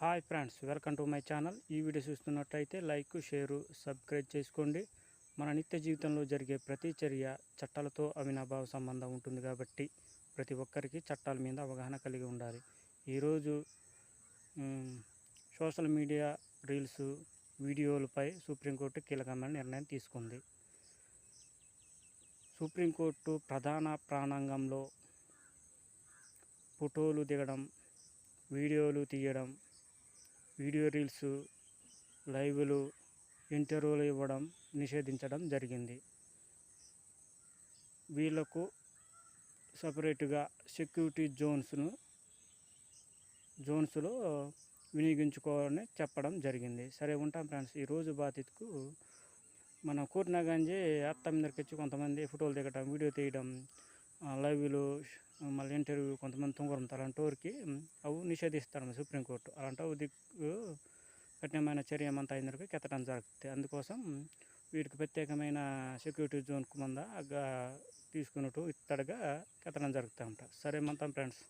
Hi friends welcome to my channel. ఈ video చూస్తున్నట్టయితే like share subscribe చేసుకోండి. మన నిత్య జీవితంలో జరిగే ప్రతి చర్య చట్టాలతో అవినాభావ సంబంధం ఉంటుంది కాబట్టి ప్రతి ఒక్కరికి చట్టాల మీద అవగాహన కలిగి ఉండాలి. ఈరోజు సోషల్ మీడియా రీల్స్ వీడియోలపై సుప్రీంకోర్టు కీలకమైన నిర్ణయం తీసుకుంది. సుప్రీంకోర్టు ప్రధాన ప్రాణాంగంలో ఫోటోలు దిగడం వీడియోలు తీయడం వీడియో రీల్స్ లైవ్లు ఇంటర్వ్యూలు ఇవ్వడం నిషేధించడం జరిగింది. వీళ్ళకు సపరేట్గా సెక్యూరిటీ జోన్స్ను జోన్స్లో వినియోగించుకోవాలని చెప్పడం జరిగింది. సరే ఉంటాం ఫ్రెండ్స్. ఈరోజు బాధితుకు మన కూర్నా గంజి అత్త మీదకి వచ్చి కొంతమంది ఫోటోలు దిగడం వీడియో తీయడం లైవ్లు మళ్ళీ ఇంటర్వ్యూ కొంతమంది తుంగరం అలాంటి వారికి అవి నిషేధిస్తారు సుప్రీంకోర్టు. అలాంటి దిక్కు కఠినమైన చర్య ఏమంతా అయినరికి కెత్తడం జరుగుతుంది. అందుకోసం వీటికి ప్రత్యేకమైన సెక్యూరిటీ జోన్కు మంద తీసుకున్నట్టు ఇత్తడిగా కెత్తడం జరుగుతూ ఉంటాయి సరే మంతాం ఫ్రెండ్స్?